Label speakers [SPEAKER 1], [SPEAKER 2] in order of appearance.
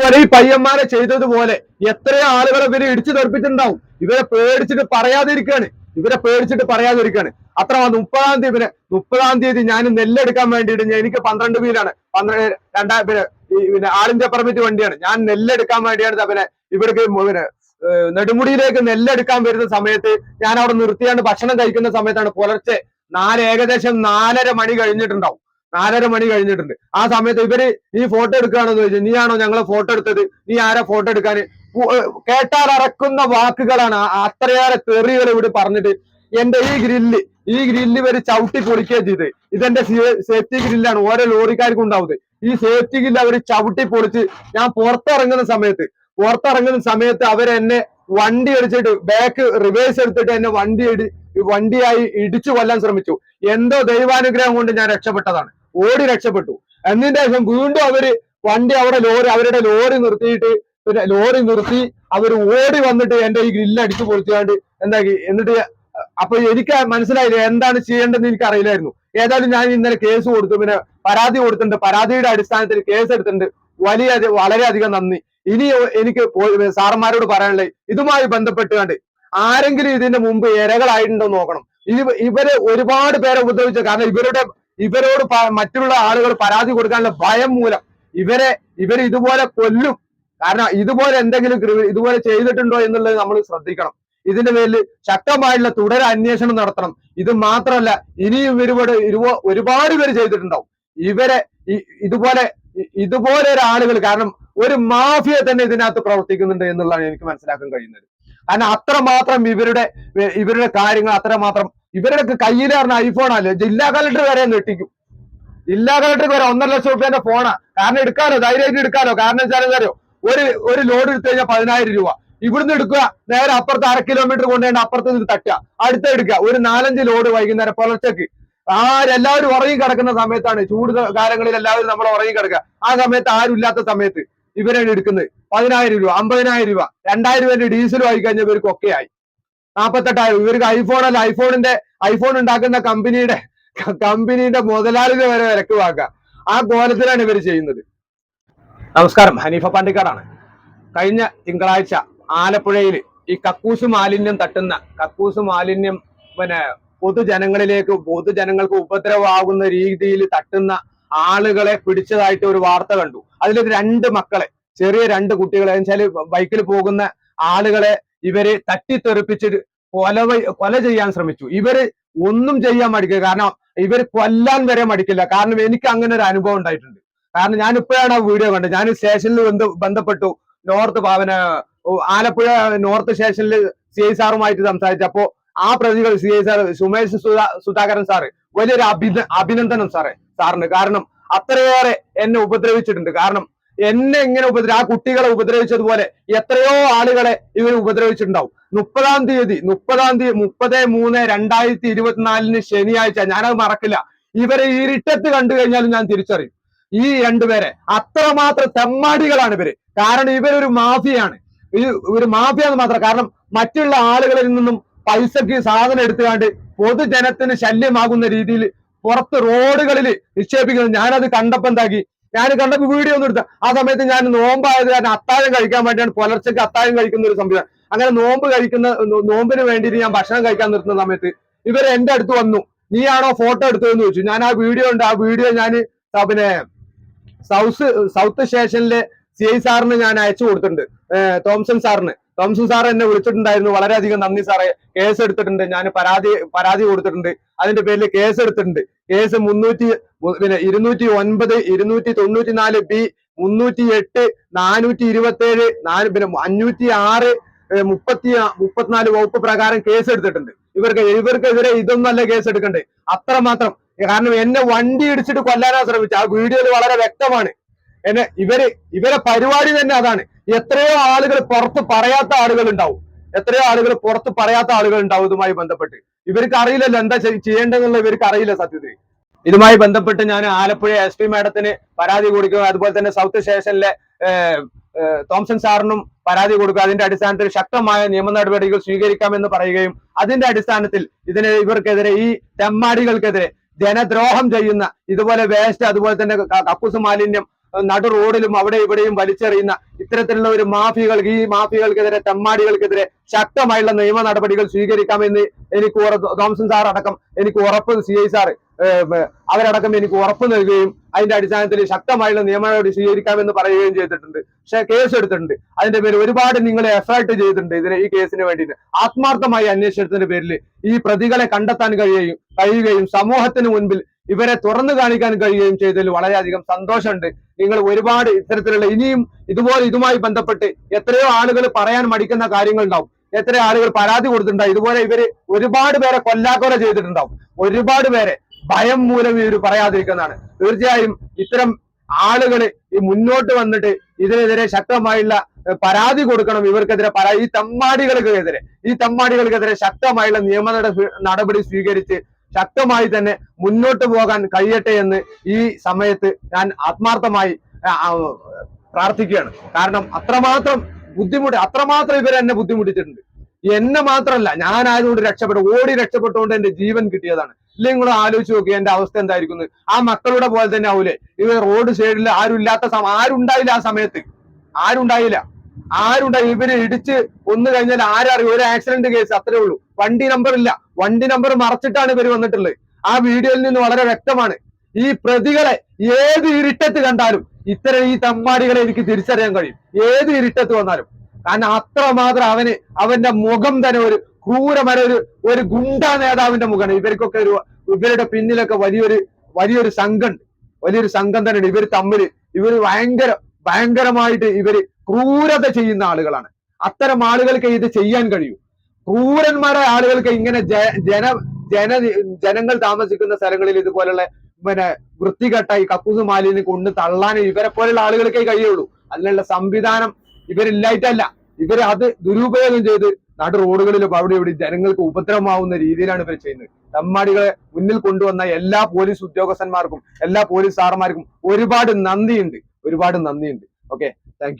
[SPEAKER 1] പോലെ ഈ പയ്യന്മാരെ ചെയ്തതുപോലെ എത്രയോ ആളുകളെ ഇവരെ ഇടിച്ചു തെറിപ്പിച്ചിട്ടുണ്ടാവും. ഇവരെ പേടിച്ചിട്ട് പറയാതിരിക്കാണ്. ഇവരെ പേടിച്ചിട്ട് പറയാതിരിക്കാണ്. അത്ര മുപ്പതാം തീയതി പിന്നെ മുപ്പതാം തീയതി ഞാൻ നെല്ലെടുക്കാൻ വേണ്ടിയിട്ട് എനിക്ക് പന്ത്രണ്ട് വീലാണ് പന്ത്രണ്ട് രണ്ടാ പിന്നെ പിന്നെ ഇന്ത്യ പെർമിറ്റ് വണ്ടിയാണ്. ഞാൻ നെല്ലെടുക്കാൻ വേണ്ടിയാണ് പിന്നെ ഇവർക്ക് പിന്നെ നെടുമുടിയിലേക്ക് നെല്ലെടുക്കാൻ വരുന്ന സമയത്ത് ഞാൻ അവിടെ നിർത്തിയാണ്ട് ഭക്ഷണം കഴിക്കുന്ന സമയത്താണ് പുലർച്ചെ നാല് ഏകദേശം നാലര മണി കഴിഞ്ഞിട്ടുണ്ടാവും. നാലര മണി കഴിഞ്ഞിട്ടുണ്ട്. ആ സമയത്ത് ഇവർ നീ ഫോട്ടോ എടുക്കുകയാണെന്ന് ചോദിച്ചു നീയാണോ ഞങ്ങളെ ഫോട്ടോ എടുത്തത്? നീ ആരാ ഫോട്ടോ എടുക്കാൻ? കേട്ടാൽ അറക്കുന്ന വാക്കുകളാണ് അത്രയേറെ തെറികൾ ഇവിടെ പറഞ്ഞിട്ട് എന്റെ ഈ ഗ്രില്ല് ഈ ഗ്രില്ല് ഇവർ ചവിട്ടി പൊളിക്കുകയും ചെയ്ത്. ഇതെന്റെ സേഫ്റ്റി ഗ്രില്ലാണ് ഓരോ ലോറിക്കാർക്കും ഉണ്ടാവുന്നത്. ഈ സേഫ്റ്റി ഗ്രില്ല് അവർ ചവിട്ടി പൊളിച്ച് ഞാൻ പുറത്തിറങ്ങുന്ന സമയത്ത് പുറത്തിറങ്ങുന്ന സമയത്ത് അവരെന്നെ വണ്ടി അടിച്ചിട്ട് ബാക്ക് റിവേഴ്സ് എടുത്തിട്ട് എന്നെ വണ്ടി വണ്ടിയായി ഇടിച്ചു കൊല്ലാൻ ശ്രമിച്ചു. എന്തോ ദൈവാനുഗ്രഹം കൊണ്ട് ഞാൻ രക്ഷപ്പെട്ടതാണ്. ഓടി രക്ഷപ്പെട്ടു. എന്നതിന് ശേഷം വീണ്ടും അവർ വണ്ടി അവിടെ ലോറി അവരുടെ ലോറി നിർത്തിയിട്ട് പിന്നെ ലോറി നിർത്തി അവർ ഓടി വന്നിട്ട് എന്റെ ഈ ഗ്രില്ല് അടിച്ചു പൊളിച്ചാണ്ട് എന്താക്കി എന്നിട്ട് അപ്പൊ എനിക്ക് മനസ്സിലായില്ല എന്താണ് ചെയ്യേണ്ടതെന്ന് എനിക്ക് അറിയില്ലായിരുന്നു. ഏതായാലും ഞാൻ ഇന്നലെ കേസ് കൊടുത്തു. പിന്നെ പരാതി കൊടുത്തിട്ടുണ്ട്. പരാതിയുടെ അടിസ്ഥാനത്തിൽ കേസ് എടുത്തിട്ടുണ്ട്. വലിയ വളരെയധികം നന്ദി. ഇനി എനിക്ക് സാറന്മാരോട് പറയാനുള്ളത് ഇതുമായി ബന്ധപ്പെട്ടുകൊണ്ട് ആരെങ്കിലും ഇതിന്റെ മുമ്പ് ഇരകളായിട്ടുണ്ടോ നോക്കണം. ഇവർ ഒരുപാട് പേരെ ഉപദ്രവിച്ച കാരണം ഇവരുടെ ഇവരോട് മറ്റുള്ള ആളുകൾ പരാതി കൊടുക്കാനുള്ള ഭയം മൂലം ഇവരെ ഇവർ ഇതുപോലെ കൊല്ലും. കാരണം ഇതുപോലെ എന്തെങ്കിലും ഇതുപോലെ ചെയ്തിട്ടുണ്ടോ എന്നുള്ളത് നമ്മൾ ശ്രദ്ധിക്കണം. ഇതിന്റെ പേരിൽ ശക്തമായിട്ടുള്ള തുടർ അന്വേഷണം നടത്തണം. ഇത് മാത്രമല്ല ഇനിയും ഒരുപാട് ഒരുപാട് പേര് ചെയ്തിട്ടുണ്ടാവും. ഇവരെ ഇതുപോലെ ഇതുപോലെ ഒരു ആളുകൾ കാരണം ഒരു മാഫിയ തന്നെ ഇതിനകത്ത് പ്രവർത്തിക്കുന്നുണ്ട് എന്നുള്ളതാണ് എനിക്ക് മനസ്സിലാക്കാൻ കഴിയുന്നത്. കാരണം അത്രമാത്രം ഇവരുടെ ഇവരുടെ കാര്യങ്ങൾ അത്രമാത്രം ഇവരുടെ കയ്യിൽ പറഞ്ഞ അല്ലേ? ജില്ലാ കളക്ടർ വരെ ഞെട്ടിക്കും ജില്ലാ കളക്ടർ വരെ ഒന്നര ലക്ഷം റുപ്യന്റെ ഫോണാ കാരണം എടുക്കാലോ ധൈര്യമായിട്ട് എടുക്കാലോ കാരണം വെച്ചാൽ എന്താ ഒരു ഒരു ലോഡ് എടുത്തു കഴിഞ്ഞാൽ പതിനായിരം രൂപ. ഇവിടുന്ന് എടുക്കുക. നേരെ അപ്പുറത്ത് അര കിലോമീറ്റർ കൊണ്ടുപോയി അപ്പുറത്ത് നിന്ന് തട്ടുക. അടുത്ത എടുക്കുക. ഒരു നാലഞ്ച് ലോഡ് വൈകുന്നേരം പുലർച്ചക്ക് ആരെല്ലാവരും ഉറങ്ങി കിടക്കുന്ന സമയത്താണ് ചൂട് കാലങ്ങളിൽ എല്ലാവരും നമ്മൾ ഉറങ്ങി കിടക്കുക. ആ സമയത്ത് ആരും ഇല്ലാത്ത സമയത്ത് ഇവരാണ് എടുക്കുന്നത്. പതിനായിരം രൂപ അമ്പതിനായിരം രൂപ രണ്ടായിരം രൂപ ഡീസൽ ആയി കഴിഞ്ഞാൽ ഇവർക്ക് ഒക്കെ ആയി നാപ്പത്തെട്ടായിരം. ഇവർക്ക് ഐഫോൺ അല്ല. ഐഫോണിന്റെ ഐഫോൺ ഉണ്ടാക്കുന്ന കമ്പനിയുടെ കമ്പനിയുടെ മുതലാളിനെ വരെ വിലക്ക് വാക്കുക ആ കോലത്തിലാണ് ഇവർ ചെയ്യുന്നത്. നമസ്കാരം. ഹനീഫ പാണ്ടിക്കാടാണ്. കഴിഞ്ഞ തിങ്കളാഴ്ച ആലപ്പുഴയിൽ ഈ കക്കൂസ് മാലിന്യം തട്ടുന്ന കക്കൂസ് മാലിന്യം പിന്നെ പൊതുജനങ്ങളിലേക്ക് പൊതുജനങ്ങൾക്ക് ഉപദ്രവമാകുന്ന രീതിയിൽ തട്ടുന്ന ആളുകളെ പിടിച്ചതായിട്ട് ഒരു വാർത്ത കണ്ടു. അതിൽ രണ്ട് മക്കളെ ചെറിയ രണ്ട് കുട്ടികളെ വെച്ചാൽ ബൈക്കിൽ പോകുന്ന ആളുകളെ ഇവർ തട്ടിത്തെറിപ്പിച്ച് കൊല കൊല ചെയ്യാൻ ശ്രമിച്ചു. ഇവർ ഒന്നും ചെയ്യാൻ മടിക്കില്ല കാരണം ഇവർ കൊല്ലാൻ വരെ മടിക്കില്ല. കാരണം എനിക്ക് അങ്ങനെ ഒരു അനുഭവം ഉണ്ടായിട്ടുണ്ട്. കാരണം ഞാൻ ഇപ്പോഴാണ് ആ വീഡിയോ കണ്ടത്. ഞാൻ സ്റ്റേഷനിൽ ബന്ധ ബന്ധപ്പെട്ടു. നോർത്ത് പാവന ആലപ്പുഴ നോർത്ത് സ്റ്റേഷനിൽ സി ഐ സാറുമായിട്ട് സംസാരിച്ചപ്പോ ആ പ്രതികൾ C I sir Sumesh Sudha Sudhakaran sir വലിയൊരു അഭിന അഭിനന്ദനം സാറേ സാറിന്. കാരണം അത്രയേറെ എന്നെ ഉപദ്രവിച്ചിട്ടുണ്ട്. കാരണം എന്നെ എങ്ങനെ ഉപദ്രവി ആ കുട്ടികളെ ഉപദ്രവിച്ചതുപോലെ എത്രയോ ആളുകളെ ഇവർ ഉപദ്രവിച്ചിട്ടുണ്ടാവും. മുപ്പതാം തീയതി മുപ്പതാം തീയതി മുപ്പത് മൂന്ന് രണ്ടായിരത്തി ഇരുപത്തിനാലിന് ശനിയാഴ്ച ഞാനത് മറക്കില്ല. ഇവരെ ഇരുട്ടത്ത് കണ്ടു കഴിഞ്ഞാലും ഞാൻ തിരിച്ചറിയും. ഈ രണ്ടുപേരെ അത്രമാത്രം തെമ്മാടികളാണ് ഇവർ. കാരണം ഇവരൊരു മാഫിയാണ്. ഈ ഒരു മാഫിയ എന്ന് മാത്രം കാരണം മറ്റുള്ള ആളുകളിൽ നിന്നും പൈസക്ക് സാധനം എടുത്തുകൊണ്ട് പൊതുജനത്തിന് ശല്യമാകുന്ന രീതിയിൽ പുറത്ത് റോഡുകളിൽ നിക്ഷേപിക്കുന്നത് ഞാനത് കണ്ടപ്പോ എന്താക്കി? ഞാൻ കണ്ടപ്പോ വീഡിയോ ഒന്നും എടുത്ത. ആ സമയത്ത് ഞാൻ നോമ്പായത് കാരണം അത്താഴം കഴിക്കാൻ വേണ്ടിയാണ് പുലർച്ചയ്ക്ക് അത്താഴം കഴിക്കുന്ന ഒരു സംവിധാനം. അങ്ങനെ നോമ്പ് കഴിക്കുന്ന നോമ്പിന് വേണ്ടിയിട്ട് ഞാൻ ഭക്ഷണം കഴിക്കാൻ നിർത്തുന്ന സമയത്ത് ഇവർ എന്റെ അടുത്ത് വന്നു. നീയാണോ ഫോട്ടോ എടുത്തതെന്ന് ചോദിച്ചു. ഞാൻ ആ വീഡിയോ ഉണ്ട്. ആ വീഡിയോ ഞാൻ പിന്നെ സൗത്ത് സൗത്ത് സ്റ്റേഷനിലെ സി ഐ സാറിന് ഞാൻ അയച്ചു കൊടുത്തിട്ടുണ്ട്. തോംസൺ സാറിന്. തോംസൺ സാർ എന്നെ വിളിച്ചിട്ടുണ്ടായിരുന്നു. വളരെയധികം നന്ദി സാറേ. കേസ് എടുത്തിട്ടുണ്ട്. ഞാൻ പരാതി പരാതി കൊടുത്തിട്ടുണ്ട്. അതിന്റെ പേരിൽ കേസ് എടുത്തിട്ടുണ്ട്. കേസ് മുന്നൂറ്റി പിന്നെ ഇരുന്നൂറ്റി ഒൻപത് ഇരുന്നൂറ്റി തൊണ്ണൂറ്റി നാല് ബി മുന്നൂറ്റി എട്ട് നാനൂറ്റി ഇരുപത്തി ഏഴ് നാല് പിന്നെ അഞ്ഞൂറ്റി ആറ് മുപ്പത്തി മുപ്പത്തിനാല് വകുപ്പ് പ്രകാരം കേസ് എടുത്തിട്ടുണ്ട് ഇവർക്ക് ഇവർക്കെതിരെ ഇതൊന്നല്ല കേസ് എടുക്കണ്ടേ അത്രമാത്രം. കാരണം എന്നെ വണ്ടി ഇടിച്ചിട്ട് കൊല്ലാനാ ശ്രമിച്ചു ആ വീഡിയോയിൽ വളരെ വ്യക്തമാണ്. എന്നെ ഇവർ ഇവരെ പരിപാടി തന്നെ അതാണ്. എത്രയോ ആളുകൾ പുറത്ത് പറയാത്ത ആളുകൾ ഉണ്ടാവും എത്രയോ ആളുകൾ പുറത്ത് പറയാത്ത ആളുകൾ ഉണ്ടാവും ഇതുമായി ബന്ധപ്പെട്ട്. ഇവർക്ക് അറിയില്ലല്ലോ എന്താ ചെയ്- ചെയ്യേണ്ടതെന്നുള്ള ഇവർക്ക് അറിയില്ല സത്യത്തിൽ. ഇതുമായി ബന്ധപ്പെട്ട് ഞാൻ ആലപ്പുഴ എസ് പി മാഡത്തിന് പരാതി കൊടുക്കുക അതുപോലെ തന്നെ സൗത്ത് സ്റ്റേഷനിലെ തോംസൺ സാറിനും പരാതി കൊടുക്കുക അതിന്റെ അടിസ്ഥാനത്തിൽ ശക്തമായ നിയമ നടപടികൾ സ്വീകരിക്കാമെന്ന് പറയുകയും അതിന്റെ അടിസ്ഥാനത്തിൽ ഇതിന് ഇവർക്കെതിരെ ഈ തെമ്മാടികൾക്കെതിരെ ജനദ്രോഹം ചെയ്യുന്ന ഇതുപോലെ വേസ്റ്റ് അതുപോലെ തന്നെ കക്കൂസ് മാലിന്യം നടു റോഡിലും അവിടെ ഇവിടെയും വലിച്ചെറിയുന്ന ഇത്തരത്തിലുള്ള ഒരു മാഫിയകൾക്ക് ഈ മാഫിയകൾക്കെതിരെ തെമ്മാടികൾക്കെതിരെ ശക്തമായുള്ള നിയമ നടപടികൾ സ്വീകരിക്കാമെന്ന് എനിക്ക് തോമസൻ സാർ അടക്കം എനിക്ക് ഉറപ്പ് സി ഐ സാർ അവരടക്കം എനിക്ക് ഉറപ്പ് നൽകുകയും അതിന്റെ അടിസ്ഥാനത്തിൽ ശക്തമായുള്ള നിയമ നടപടി സ്വീകരിക്കാമെന്ന് പറയുകയും ചെയ്തിട്ടുണ്ട്. പക്ഷെ കേസ് എടുത്തിട്ടുണ്ട് അതിന്റെ പേരിൽ ഒരുപാട് നിങ്ങൾ എഫേർട്ട് ചെയ്തിട്ടുണ്ട് ഇതിന് ഈ കേസിന് വേണ്ടിയിട്ട്. ആത്മാർത്ഥമായി അന്വേഷണത്തിന്റെ പേരിൽ ഈ പ്രതികളെ കണ്ടെത്താൻ കഴിയുകയും കഴിയുകയും സമൂഹത്തിന് മുൻപിൽ ഇവരെ തുറന്നു കാണിക്കാൻ കഴിയുകയും ചെയ്തതിൽ വളരെയധികം സന്തോഷമുണ്ട്. നിങ്ങൾ ഒരുപാട് ഇത്തരത്തിലുള്ള ഇനിയും ഇതുപോലെ ഇതുമായി ബന്ധപ്പെട്ട് എത്രയോ ആളുകൾ പറയാൻ മടിക്കുന്ന കാര്യങ്ങൾ ഉണ്ടാവും എത്ര ആളുകൾ പരാതി കൊടുത്തിട്ടുണ്ടാവും. ഇതുപോലെ ഇവർ ഒരുപാട് പേരെ കൊല്ലാക്കൊല ചെയ്തിട്ടുണ്ടാവും. ഒരുപാട് പേരെ ഭയം മൂലം ഇവർ പറയാതിരിക്കുന്നതാണ്. തീർച്ചയായും ഇത്തരം ആളുകൾ ഈ മുന്നോട്ട് വന്നിട്ട് ഇതിനെതിരെ ശക്തമായുള്ള പരാതി കൊടുക്കണം. ഇവർക്കെതിരെ പരാ ഈ തമ്മാടികൾക്കെതിരെ. ഈ തമ്മാടികൾക്കെതിരെ ശക്തമായുള്ള നിയമ നടപടി സ്വീകരിച്ച് ശക്തമായി തന്നെ മുന്നോട്ട് പോകാൻ കഴിയട്ടെ എന്ന് ഈ സമയത്ത് ഞാൻ ആത്മാർത്ഥമായി പ്രാർത്ഥിക്കുകയാണ്. കാരണം അത്രമാത്രം ബുദ്ധിമുട്ട് അത്രമാത്രം ഇവർ എന്നെ ബുദ്ധിമുട്ടിച്ചിട്ടുണ്ട്. എന്നെ മാത്രമല്ല ഞാൻ ആയതുകൊണ്ട് രക്ഷപ്പെട്ടു ഓടി രക്ഷപ്പെട്ടുകൊണ്ട് എന്റെ ജീവൻ കിട്ടിയതാണ്. ഇല്ലെങ്കിൽ നിങ്ങൾ ആലോചിച്ച് നോക്കി എന്റെ അവസ്ഥ എന്തായിരിക്കും ആ മക്കളുടെ പോലെ തന്നെ ആവൂലേ? ഇവർ റോഡ് സൈഡിൽ ആരും ഇല്ലാത്ത സമയം ആരുണ്ടായില്ല ആ സമയത്ത്? ആരുണ്ടായില്ല? ആരുണ്ടായി? ഇവർ ഇടിച്ച് ഒന്ന് കഴിഞ്ഞാൽ ആരറിയും? ഒരു ആക്സിഡന്റ് കേസ് അത്രേ ഉള്ളൂ. വണ്ടി നമ്പർ ഇല്ല. വണ്ടി നമ്പർ മറച്ചിട്ടാണ് ഇവർ വന്നിട്ടുള്ളത്. ആ വീഡിയോയിൽ നിന്ന് വളരെ വ്യക്തമാണ്. ഈ പ്രതികളെ ഏത് ഇരുട്ടത്ത് കണ്ടാലും ഇത്തരം ഈ തമ്മാടികളെ എനിക്ക് തിരിച്ചറിയാൻ കഴിയും. ഏത് ഇരുട്ടത്ത് വന്നാലും. കാരണം അത്രമാത്രം അവന് അവന്റെ മുഖം തന്നെ ഒരു ക്രൂരമര ഒരു ഒരു ഗുണ്ടാ നേതാവിന്റെ മുഖമാണ്. ഇവർക്കൊക്കെ ഒരു ഇവരുടെ പിന്നിലൊക്കെ വലിയൊരു വലിയൊരു സംഘം വലിയൊരു സംഘം തന്നെയുണ്ട്. ഇവർ തമ്മിൽ ഇവർ ഭയങ്കര ഭയങ്കരമായിട്ട് ഇവർ ക്രൂരത ചെയ്യുന്ന ആളുകളാണ്. അത്തരം ആളുകൾക്ക് ഇത് ചെയ്യാൻ കഴിയൂ. ക്രൂരന്മാരായ ആളുകൾക്ക് ഇങ്ങനെ ജന ജന ജനങ്ങൾ താമസിക്കുന്ന സ്ഥലങ്ങളിൽ ഇതുപോലുള്ള പിന്നെ വൃത്തികെട്ട ഈ കക്കൂസ് മാലിന്യം കൊണ്ട് തള്ളാൻ ഇവരെ പോലുള്ള ആളുകൾക്കേ കഴിയുള്ളൂ. അതിനുള്ള സംവിധാനം ഇവരില്ലായിട്ടല്ല. ഇവർ അത് ദുരുപയോഗം ചെയ്ത് നാട് റോഡുകളിലും അവിടെ ഇവിടെ ജനങ്ങൾക്ക് ഉപദ്രവമാവുന്ന രീതിയിലാണ് ഇവർ ചെയ്യുന്നത്. തമ്മാടികളെ മുന്നിൽ കൊണ്ടുവന്ന എല്ലാ പോലീസ് ഉദ്യോഗസ്ഥന്മാർക്കും എല്ലാ പോലീസ് സാറന്മാർക്കും ഒരുപാട് നന്ദിയുണ്ട്. ഒരുപാട് നന്ദിയുണ്ട്. Okay thank